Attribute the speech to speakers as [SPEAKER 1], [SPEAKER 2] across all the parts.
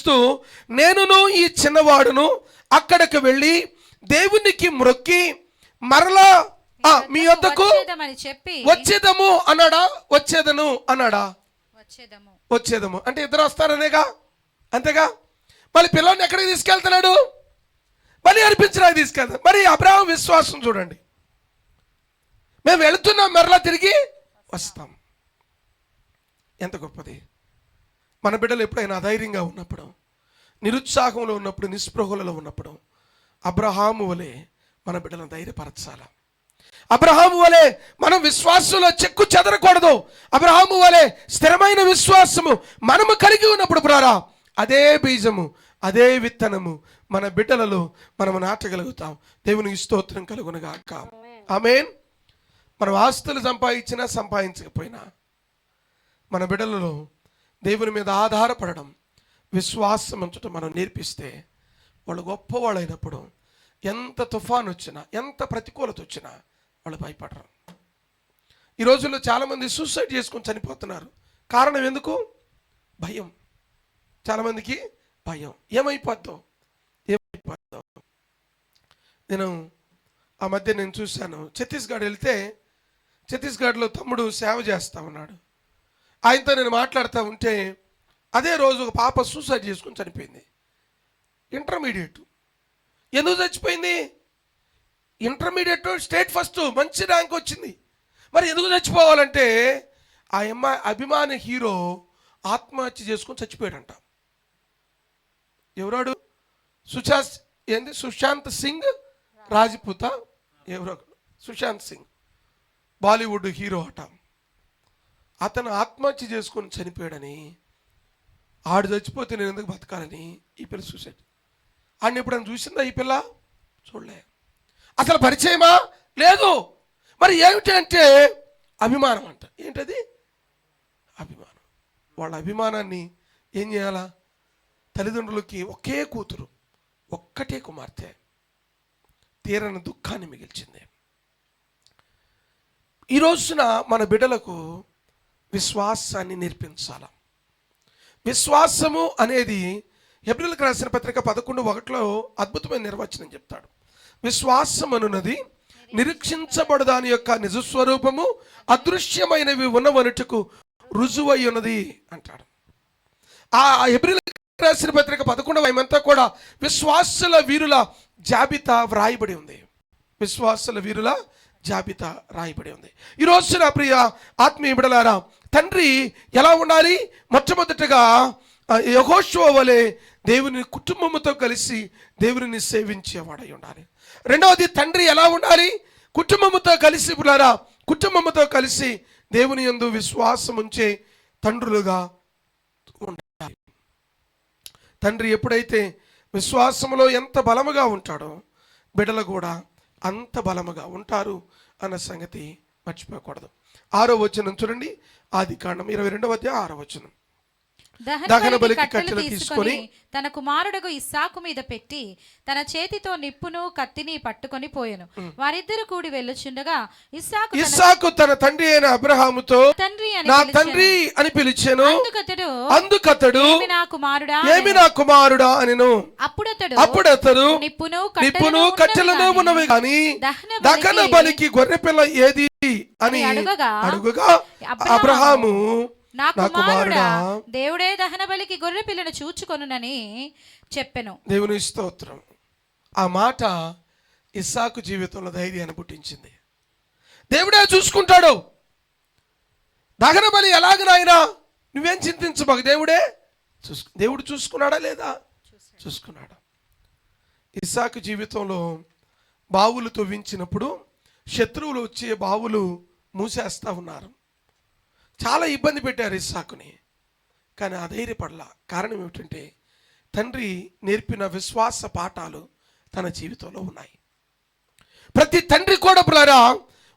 [SPEAKER 1] చూస్తూ నేనును ఈ చిన్నవాడును అక్కడికి వెళ్ళి దేవునికి మ్రొక్కి మరలా మీ
[SPEAKER 2] చెప్పి
[SPEAKER 1] వచ్చేదము అన్నాడా? వచ్చేదను అన్నాడా?
[SPEAKER 2] వచ్చేదము.
[SPEAKER 1] వచ్చేదము. అంటే ఇద్దరు వస్తారనేగా అంతేగా? మళ్ళీ పిల్లల్ని ఎక్కడికి తీసుకెళ్తున్నాడు? మళ్ళీ అర్పించడానికి తీసుకెళ్తాడు. మరి అబ్రాహం విశ్వాసం చూడండి. మేము వెళుతున్నాం మరలా తిరిగి వస్తాం. ఎంత గొప్పది. మన బిడ్డలు ఎప్పుడైనా అధైర్యంగా ఉన్నప్పుడు నిరుత్సాహంలో ఉన్నప్పుడు నిస్పృహలలో ఉన్నప్పుడు అబ్రహాము వలె మన బిడ్డలను ధైర్యపరచాల. అబ్రహాము వలె మనం విశ్వాసంలో చెక్కు చెదరకూడదు. అబ్రహాము వలె స్థిరమైన విశ్వాసము మనము కలిగి ఉన్నప్పుడు ప్రారా అదే బీజము అదే విత్తనము మన బిడ్డలలో మనము నాటగలుగుతాం. దేవునికి స్తోత్రం కలుగునగాక. ఆమెన్. మనం ఆస్తులు సంపాదించినా సంపాదించకపోయినా మన బిడ్డలలో దేవుని మీద ఆధారపడడం విశ్వాసం ఉంచడం మనం నేర్పిస్తే వాళ్ళు గొప్పవాళ్ళైనప్పుడు ఎంత తుఫాన్ వచ్చినా ఎంత ప్రతికూలత వచ్చినా వాళ్ళు భయపడరు. ఈ రోజుల్లో చాలామంది సూసైడ్ చేసుకొని చనిపోతున్నారు. కారణం ఎందుకు? భయం. చాలామందికి భయం. ఏమైపోద్దో? ఏమైపోద్దో? నేను ఆ మధ్య నేను చూశాను. ఛత్తీస్గఢ్ వెళ్తే ఛత్తీస్గఢ్లో తమ్ముడు సేవ చేస్తా ఉన్నాడు. ఆయనతో నేను మాట్లాడుతూ ఉంటే అదే రోజు ఒక పాప సూసైడ్ చేసుకుని చనిపోయింది. ఇంటర్మీడియట్ ఎందుకు చచ్చిపోయింది? ఇంటర్మీడియట్ స్టేట్ ఫస్ట్ మంచి ర్యాంక్ వచ్చింది. మరి ఎందుకు చచ్చిపోవాలంటే ఆ అమ్మాయి అభిమాని హీరో ఆత్మహత్య చేసుకొని చచ్చిపోయాడంట. ఎవరాడు? సుశాంత్ ఏంది? సుశాంత్ సింగ్? రాజపూత? ఎవరో సుశాంత్ సింగ్. బాలీవుడ్ హీరో అట. అతను ఆత్మహత్య చేసుకొని చనిపోయాడని ఆడు చచ్చిపోతే నేను ఎందుకు బతకాలని ఈ పిల్ల సూసైడ్ ఆడిని ఎప్పుడైనా చూసిందా ఈ పిల్ల? చూడలే. అసలు పరిచయమా? లేదు. మరి ఏమిటంటే అభిమానం అంట. ఏంటది? అభిమానం. వాళ్ళ అభిమానాన్ని ఏం చేయాలా? తల్లిదండ్రులకి ఒకే కూతురు ఒక్కటే కుమార్తె. తీరని దుఃఖాన్ని మిగిల్చింది. ఈ రోజున మన బిడ్డలకు విశ్వాసాన్ని నేర్పించాల. విశ్వాసము అనేది ఏప్రిల్కి రాసిన పత్రిక పదకొండు ఒకటిలో అద్భుతమైన నిర్వచనం చెప్తాడు. విశ్వాసం అనున్నది నిరీక్షించబడు దాని యొక్క నిజస్వరూపము అదృశ్యమైనవి ఉన్నవనుటకు రుజువై ఉన్నది అంటాడు. ఆ ఏప్రిల్ రాసిన పత్రిక పదకొండవ ఏమంతా కూడా విశ్వాసుల వీరుల జాబితా వ్రాయబడి ఉంది. విశ్వాసుల వీరుల జాబితా రాయబడి ఉంది. ఈరోజు నా ప్రియ ఆత్మీయ బిడలారా తండ్రి ఎలా ఉండాలి? మొట్టమొదటగా ఆ, వలె దేవుని కుటుంబముతో కలిసి దేవుని సేవించేవాడై ఉండాలి. రెండవది తండ్రి ఎలా ఉండాలి? కుటుంబముతో కలిసి ఉన్నారా కుటుంబముతో కలిసి దేవుని యందు విశ్వాసం ఉంచే తండ్రులుగా ఉండాలి. తండ్రి ఎప్పుడైతే విశ్వాసములో ఎంత బలముగా ఉంటాడో బిడ్డలు కూడా అంత బలముగా ఉంటారు అన్న సంగతి మర్చిపోకూడదు. ఆరో వచనం చూడండి. ఆది కాండం ఇరవై రెండవ అధ్యాయం ఆరో వచనం.
[SPEAKER 2] దహన బలికి కట్టెలు తీసుకొని తన కుమారుడుగు ఇస్సాకు మీద పెట్టి తన చేతితో నిప్పును కత్తిని పట్టుకొని పోయెను. వారిద్దరు కూడి వెళ్ళుచుండగా ఇస్సాకు
[SPEAKER 1] ఇస్సాకు తన తండ్రి అయిన అబ్రహాముతో
[SPEAKER 2] తండ్రి అని
[SPEAKER 1] నా
[SPEAKER 2] పిలిచెను.
[SPEAKER 1] తండ్రి అని పిలిచాను.
[SPEAKER 2] అందుకతడు
[SPEAKER 1] అందుకతడు
[SPEAKER 2] "ఏమి నా కుమారుడా
[SPEAKER 1] ఏమి నా కుమారుడా అనెను.
[SPEAKER 2] అప్పుడతడు
[SPEAKER 1] అప్పుడతడు
[SPEAKER 2] నిప్పును
[SPEAKER 1] నిప్పును కట్టెలను ఉన్నవి కానీ
[SPEAKER 2] దహన బలికి
[SPEAKER 1] బలికి గొర్రె పిల్ల ఏది అని
[SPEAKER 2] అడుగగా, అబ్రహాము నా కుమారుడా దేవుడే దహన బలికి గొర్రె పిల్లను చూచుకొనునని చెప్పెను.
[SPEAKER 1] దేవుని స్తోత్రం. ఆ మాట ఇస్సాకు జీవితంలో ధైర్యాన్ని పుట్టించింది. దేవుడే చూసుకుంటాడు. దహన బలి ఎలాగ నాయనా? నువ్వేం చింతించబాక దేవుడే చూసు దేవుడు చూసుకున్నాడా లేదా? చూసుకున్నాడు. ఇస్సాకు జీవితంలో బావులు తవ్వించినప్పుడు శత్రువులు వచ్చి బావులు మూసేస్తా ఉన్నారు. చాలా ఇబ్బంది పెట్టారు ఇస్సాకుని. కానీ అధైర్యపడలా కారణం ఏమిటంటే తండ్రి నేర్పిన విశ్వాస పాఠాలు తన జీవితంలో ఉన్నాయి. ప్రతి తండ్రి కూడా పులారా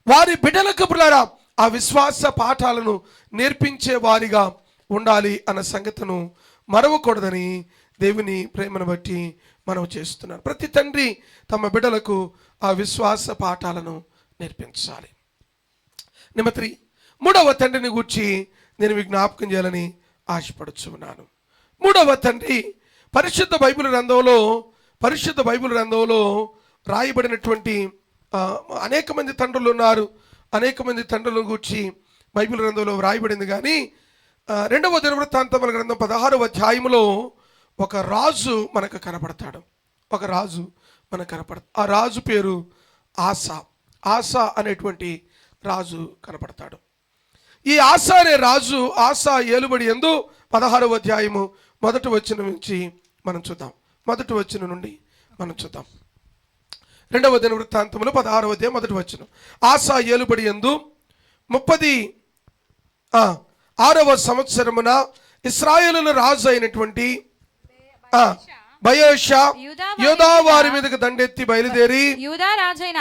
[SPEAKER 1] వారి బిడ్డలకు పులారా ఆ విశ్వాస పాఠాలను నేర్పించే వారిగా ఉండాలి అన్న సంగతను మరవకూడదని దేవుని ప్రేమను బట్టి మనం చేస్తున్నాం ప్రతి తండ్రి తమ బిడ్డలకు ఆ విశ్వాస పాఠాలను నేర్పించాలి. నెంబర్ త్రీ మూడవ తండ్రిని గూర్చి నేను మీకు జ్ఞాపకం చేయాలని ఆశపడుచున్నాను. మూడవ తండ్రి పరిశుద్ధ బైబిల్ గ్రంథంలో పరిశుద్ధ బైబిల్ గ్రంథంలో రాయబడినటువంటి అనేక మంది తండ్రులు ఉన్నారు. అనేక మంది తండ్రులను గూర్చి బైబిల్ గ్రంథంలో వ్రాయబడింది కానీ రెండవ దినవృత్తాంతముల గ్రంథం పదహారవ అధ్యాయములో ఒక రాజు మనకు కనపడతాడు. ఒక రాజు మనకు కనపడతాడు. ఆ రాజు పేరు ఆశ ఆశ అనేటువంటి రాజు కనపడతాడు. ఈ ఆశా అనే రాజు ఆశా ఏలుబడి ఎందు పదహారవ అధ్యాయము మొదటి వచ్చిన నుంచి మనం చూద్దాం. మొదటి వచ్చిన నుండి మనం చూద్దాం. రెండవ దిన వృత్తాంతములు పదహారవ అధ్యాయం మొదటి వచ్చిన ఆశా ఏలుబడి ఎందు ముప్పది ఆ, ఆరవ సంవత్సరమున ఇస్రాయేలుల రాజు అయినటువంటి బయోషా యోధా వారి మీదకి దండెత్తి బయలుదేరి
[SPEAKER 2] యూదా రాజైన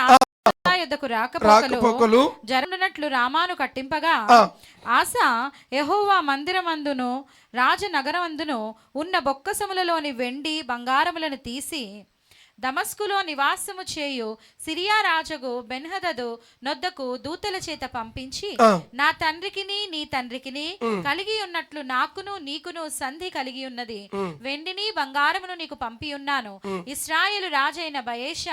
[SPEAKER 2] ఆసా యుద్ధకు రాకపోకలు జరుగునట్లు రామాను కట్టింపగా. ఆశ యెహోవా మందిరమందును రాజనగరమందును ఉన్న బొక్కసములలోని వెండి బంగారములను తీసి దమస్కులో నివాసము చేయు సిరియా రాజుకు బెన్హదదు నొద్దకు దూతల చేత పంపించి. నా తండ్రికిని నీ తండ్రికిని కలిగి ఉన్నట్లు నాకును నీకును సంధి కలిగి ఉన్నది. వెండిని బంగారమును నీకు పంపి ఉన్నాను. ఇస్రాయేలు రాజైన బయేష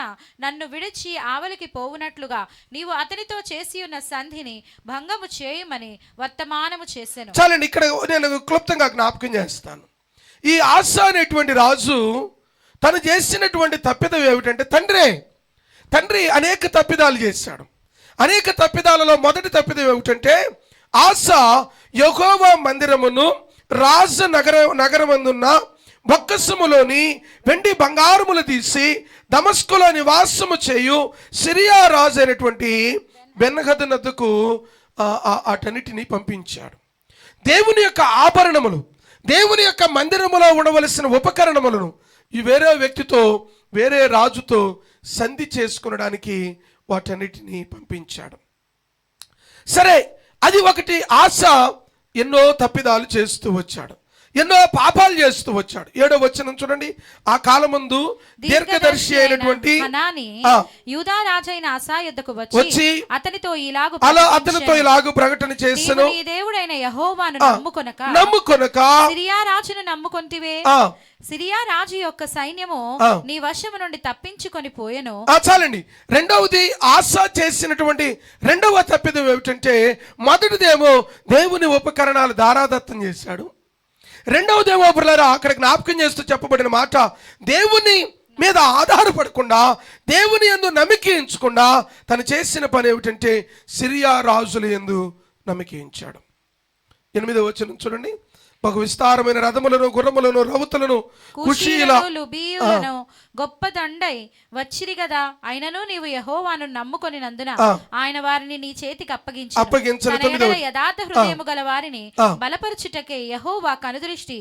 [SPEAKER 2] నన్ను విడిచి ఆవలికి పోవునట్లుగా నీవు అతనితో చేసి ఉన్న సంధిని భంగము చేయమని వర్తమానము చేసెను.
[SPEAKER 1] చాలండి ఇక్కడ నేను క్లుప్తంగా జ్ఞాపకం చేస్తాను. ఈ ఆశ అనేటువంటి రాజు తను చేసినటువంటి తప్పిదం ఏమిటంటే తండ్రే తండ్రి అనేక తప్పిదాలు చేశాడు. అనేక తప్పిదాలలో మొదటి తప్పిదం ఏమిటంటే ఆశ యహోవా మందిరమును రాజ నగర నగరమందున్న బొక్కసములోని వెండి బంగారములు తీసి దమస్కులో నివాసము చేయు సిరియా రాజు అయినటువంటి బెన్నహద నద్దుకు అటన్నిటిని పంపించాడు. దేవుని యొక్క ఆభరణములు దేవుని యొక్క మందిరములో ఉండవలసిన ఉపకరణములను ఈ వేరే వ్యక్తితో వేరే రాజుతో సంధి చేసుకునడానికి వాటన్నిటిని పంపించాడు. సరే అది ఒకటి ఆశ ఎన్నో తప్పిదాలు చేస్తూ వచ్చాడు. ఎన్నో పాపాలు చేస్తూ వచ్చాడు ఏడో వచ్చిన చూడండి ఆ కాలమందు దీర్ఘదర్శి అయినటువంటి.
[SPEAKER 2] యూదా రాజైన ఆసా యుద్ధకు
[SPEAKER 1] వచ్చి
[SPEAKER 2] అతనితో ఇలాగు
[SPEAKER 1] అలా. అతనితో ఇలాగ ప్రకటన
[SPEAKER 2] నీవు
[SPEAKER 1] చేసను
[SPEAKER 2] నీ దేవుడైన యహోవాను. నమ్ముకొనక
[SPEAKER 1] నమ్ముకొనక
[SPEAKER 2] సిరియా రాజును నమ్ముకొంటివే సిరియా రాజు యొక్క సైన్యము. నీ వశము నుండి తప్పించుకొని పోయెను
[SPEAKER 1] చాలండి రెండవది ఆశ చేసినటువంటి రెండవ తప్పిదం ఏమిటంటే మొదటిదేమో దేవుని ఉపకరణాలు దారాదత్తం చేశాడు రెండవ పిల్లరా అక్కడ జ్ఞాపకం చేస్తూ చెప్పబడిన మాట దేవుని మీద ఆధారపడకుండా దేవుని ఎందు నమ్మకించకుండా తను చేసిన పని ఏమిటంటే సిరియా రాజుల ఎందు నమ్మకించాడు ఎనిమిదో వచనం చూడండి. బహు విస్తారమైన రథములను గుర్రములను రౌతులను కుషీల
[SPEAKER 2] కుషీలను లుబీయులను గొప్ప దండై వచ్చిరి గదా అయినను నీవు యహోవాను నమ్ముకొని నందున. ఆయన వారిని నీ చేతికి అప్పగించి
[SPEAKER 1] అప్పగించెను.
[SPEAKER 2] యథార్థ హృదయము గల వారిని. బలపరచుటకే యహోవా కనుదృష్టి.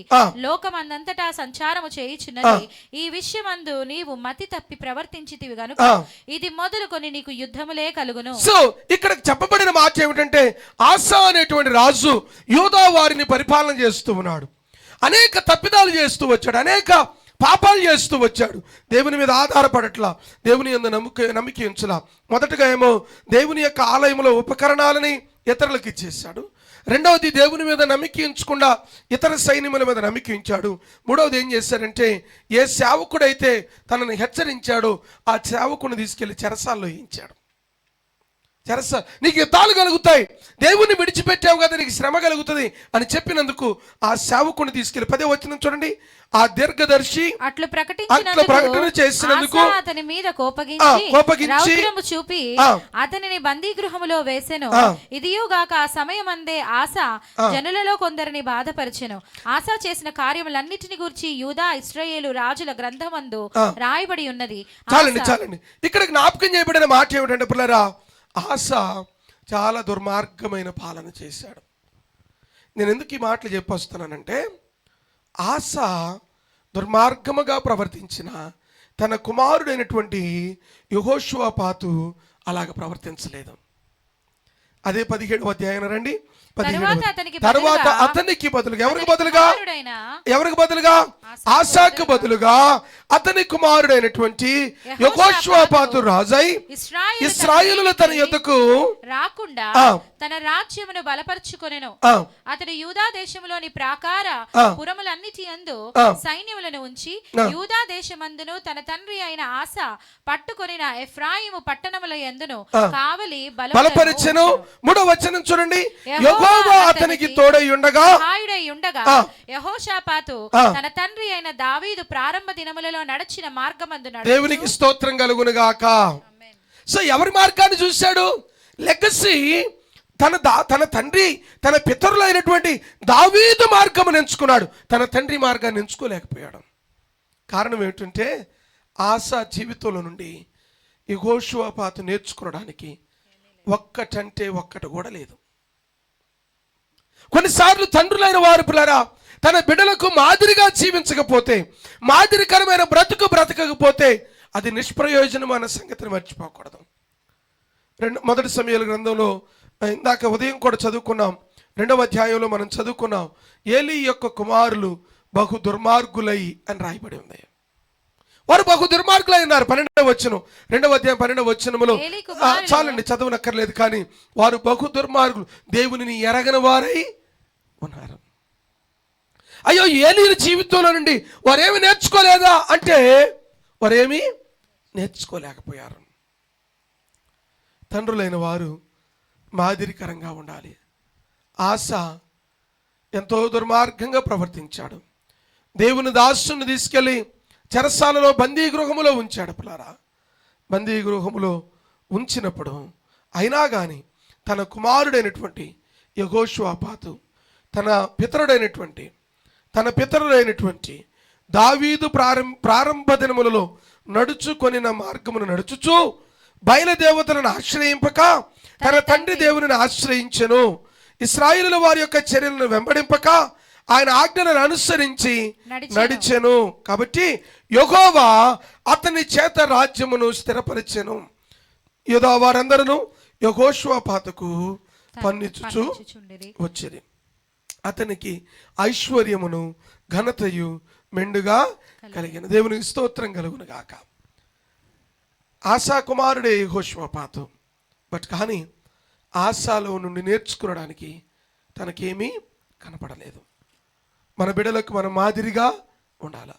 [SPEAKER 2] లోకమందంతటా సంచారము చేయుచున్నది ఈ విషయమందు నీవు మతి తప్పి ప్రవర్తించితివి గనుక. ఇది మొదలుకొని నీకు యుద్ధములే కలుగును
[SPEAKER 1] సో ఇక్కడ చెప్పబడిన మాట ఏమిటంటే ఆసా అనేటువంటి రాజు యూదా వారిని పరిపాలన చేస్తూ ఉన్నాడు. అనేక తప్పిదాలు చేస్తూ వచ్చాడు. అనేక పాపాలు చేస్తూ వచ్చాడు. దేవుని మీద ఆధారపడట్లా దేవుని ఎందు నమ్మక నమ్మిక ఉంచలా. మొదటగా ఏమో దేవుని యొక్క ఆలయంలో ఉపకరణాలని ఇతరులకు ఇచ్చేసాడు రెండవది దేవుని మీద నమ్మిక ఉంచకుండా ఇతర సైన్యముల మీద నమ్మిక ఉంచాడు. మూడవది ఏం చేశాడంటే ఏ సేవకుడైతే తనని హెచ్చరించాడో ఆ సేవకుని తీసుకెళ్ళి చెరసాల్లో వేయించాడు. చెరస నీకు యుద్ధాలు కలుగుతాయి. దేవుణ్ణి విడిచిపెట్టావు కదా నీకు శ్రమ కలుగుతుంది అని చెప్పినందుకు ఆ సేవకుని తీసుకెళ్ళి పదే వచ్చిన చూడండి. ఆ దీర్ఘదర్శి
[SPEAKER 2] అట్లు ప్రకటించినందుకు
[SPEAKER 1] ప్రకటన చేసినందుకు
[SPEAKER 2] అతని మీద కోపగించి చూపి. అతనిని బందీ గృహములో వేసెను.
[SPEAKER 1] ఆ.
[SPEAKER 2] ఇదియుగాక ఆ సమయమందే ఆశ జనులలో కొందరిని బాధపరిచెను. ఆశ చేసిన కార్యములన్నిటిని గురించి యూదా ఇస్రాయేలు రాజుల గ్రంథమందు రాయబడి ఉన్నది.
[SPEAKER 1] చాలండి చాలండి. ఇక్కడ జ్ఞాపకం చేయబడిన మాట ఏమిటంటే పిల్లరా ఆశ చాలా దుర్మార్గమైన పాలన చేశాడు. నేను ఎందుకు ఈ మాటలు చెప్పొస్తున్నానంటే ఆశ దుర్మార్గముగా ప్రవర్తించిన తన కుమారుడైనటువంటి యుహోషువా పాతు అలాగ ప్రవర్తించలేదు. అదే పదిహేడు అధ్యాయం రండి.
[SPEAKER 2] తరువాత అతనికి
[SPEAKER 1] తర్వాత అతనికి బదులుగా ఎవరికి బదులుగా? ఎవరికి బదులుగా? ఆశాకు బదులుగా అతని కుమారుడైనటువంటి యహోశ్వాపాతు రాజై
[SPEAKER 2] ఇస్రాయేలు
[SPEAKER 1] ఇస్రాయేలుల తన యొద్దకు
[SPEAKER 2] రాకుండా. తన రాజ్యమును బలపరుచుకొనెను అతడు యూదా దేశములోని ప్రాకార. పురములన్నిటి యందు
[SPEAKER 1] ఆ.
[SPEAKER 2] సైన్యములను ఉంచి. యూదా దేశమందును తన తండ్రి అయిన ఆశ పట్టుకొనిన ఎఫ్రాయిము పట్టణముల యందును
[SPEAKER 1] ఆ.
[SPEAKER 2] కావలి
[SPEAKER 1] బలపరిచెను. మూడో వచనం చూడండి
[SPEAKER 2] యెహోవా
[SPEAKER 1] అతనికి తోడై ఉండగా
[SPEAKER 2] సహాయుడై ఉండగా. యహోషాపాతు. తన తండ్రి అయిన దావీదు ప్రారంభ దినములలో నడిచిన మార్గమందు
[SPEAKER 1] దేవునికి స్తోత్రం కలుగునుగాక. సో ఎవరి మార్గాన్ని చూశాడు? లెగసీ తన దా తన తండ్రి తన పితరులైనటువంటి దావీదు మార్గమును ఎంచుకున్నాడు. తన తండ్రి మార్గాన్ని ఎంచుకోలేకపోయాడు. కారణం ఏమిటంటే ఆశ జీవితంలో నుండి ఈ పాత నేర్చుకోవడానికి ఒక్కటంటే ఒక్కటి కూడా లేదు. కొన్నిసార్లు తండ్రులైన వారు పిల్లరా తన బిడ్డలకు మాదిరిగా జీవించకపోతే మాదిరికరమైన బ్రతుకు బ్రతకకపోతే అది నిష్ప్రయోజనం అన్న సంగతిని మర్చిపోకూడదు. రెండు మొదటి సమయాల గ్రంథంలో ఇందాక ఉదయం కూడా చదువుకున్నాం. రెండవ అధ్యాయంలో మనం చదువుకున్నాం. ఏలి యొక్క కుమారులు బహు దుర్మార్గులై అని రాయబడి ఉంది. వారు బహు దుర్మార్గులై ఉన్నారు. పన్నెండవ వచ్చును రెండవ అధ్యాయం పన్నెండవ వచ్చనములో చాలండి చదవనక్కర్లేదు కానీ వారు బహు దుర్మార్గులు. దేవునిని ఎరగని వారై ఉన్నారు. అయ్యో ఏలీని జీవితంలో నుండి వారేమి నేర్చుకోలేదా? అంటే వారేమి నేర్చుకోలేకపోయారు. తండ్రులైన వారు మాదిరికరంగా ఉండాలి. ఆశ ఎంతో దుర్మార్గంగా ప్రవర్తించాడు. దేవుని దాసుని తీసుకెళ్ళి చెరసాలలో బందీ గృహములో ఉంచాడు పిల్లరా. బందీ గృహములో ఉంచినప్పుడు అయినా కానీ తన కుమారుడైనటువంటి యగోషువాపాతు తన పితరుడైనటువంటి తన పితరుడైనటువంటి దావీదు ప్రారంభ ప్రారంభ దినములలో నడుచుకొనిన మార్గమును నడుచుచు బయలుదేవతలను ఆశ్రయింపక తన తండ్రి దేవుని ఆశ్రయించెను ఇస్రాయిలుల వారి యొక్క చర్యలను వెంబడింపక ఆయన ఆజ్ఞలను అనుసరించి నడిచెను. కాబట్టి యెహోవా అతని చేత రాజ్యమును స్థిరపరిచెను యోధా వారందరూ యహోష్వాపాతకు పన్నిచుచు
[SPEAKER 2] పన్నిచుచుండిరి.
[SPEAKER 1] వచ్చింది అతనికి ఐశ్వర్యమును ఘనతయు మెండుగా కలిగిన. దేవునికి స్తోత్రం కలుగును గాక ఆశా కుమారుడే యెహోషువపాతు. బట్ కానీ ఆశాలో నుండి నేర్చుకోవడానికి తనకేమీ కనపడలేదు. మన బిడలకు మనం మాదిరిగా ఉండాలి.